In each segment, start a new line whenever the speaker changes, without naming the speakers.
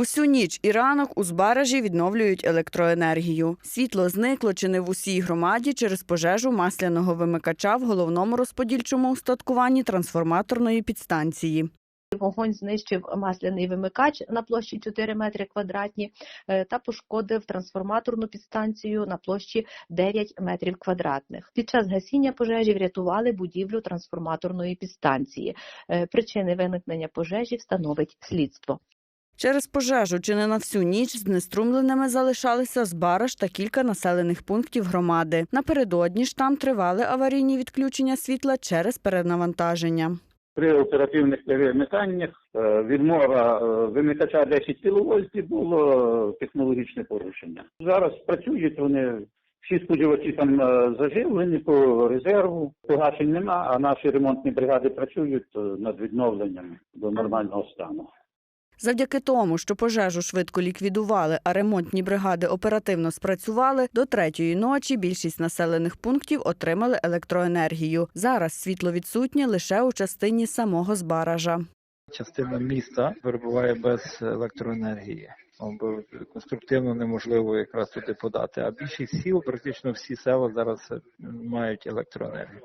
Усю ніч і ранок у Збаражі відновлюють електроенергію. Світло зникло чи не в усій громаді через пожежу масляного вимикача в головному розподільчому устаткуванні трансформаторної підстанції.
Вогонь знищив масляний вимикач на площі 4 метри квадратні е, та пошкодив трансформаторну підстанцію на площі 9 метрів квадратних. Під час гасіння пожежі врятували будівлю трансформаторної підстанції. Е, Причини виникнення пожежі встановить слідство.
Через пожежу чи не на всю ніч знеструмленими залишалися Збараж та кілька населених пунктів громади. Напередодні ж там тривали аварійні відключення світла через перенавантаження.
При оперативних перемиканнях е, відмова е, вимикача 10 кВт було е, технологічне порушення. Зараз працюють вони. Всі споживачі там заживлені по резерву, погашень нема, а наші ремонтні бригади працюють над відновленням до нормального стану.
Завдяки тому, що пожежу швидко ліквідували, а ремонтні бригади оперативно спрацювали, до третьої ночі більшість населених пунктів отримали електроенергію. Зараз світло відсутнє лише у частині самого Збаража.
частина міста перебуває без електроенергії. Бо конструктивно неможливо якраз туди подати. А більшість сіл, практично всі села зараз мають електроенергію.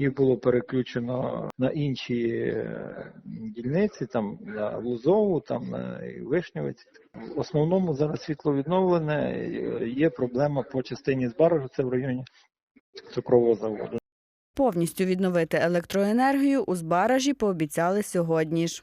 Їх було переключено на інші е, дільниці, там на Лузову, там на Вишневець. В основному зараз світло відновлене. Е, Є проблема по частині збаражу, це в районі цукрового заводу.
Повністю відновити електроенергію у Збаражі пообіцяли сьогодні ж.